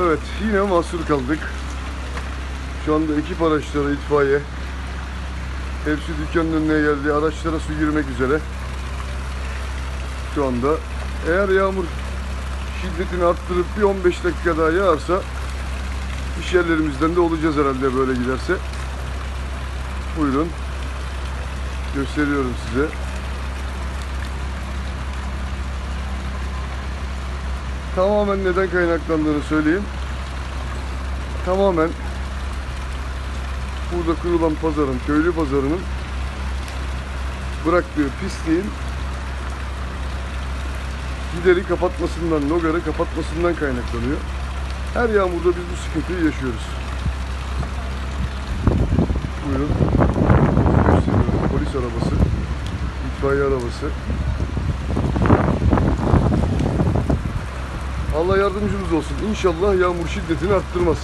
Evet yine mahsur kaldık. Şu anda ekip araçları itfaiye. Hepsi dükkanın önüne geldi. Araçlara su girmek üzere. Şu anda eğer yağmur şiddetini arttırıp bir 15 dakika daha yağarsa iş yerlerimizden de olacağız herhalde böyle giderse. Buyurun. Gösteriyorum size. Tamamen neden kaynaklandığını söyleyeyim. Tamamen burada kurulan pazarın, köylü pazarının bıraktığı pisliğin gideri kapatmasından, logarı kapatmasından kaynaklanıyor. Her yağmurda biz bu sıkıntıyı yaşıyoruz. Buyurun. Polis arabası, itfaiye arabası. Allah yardımcımız olsun. İnşallah yağmur şiddetini arttırmaz.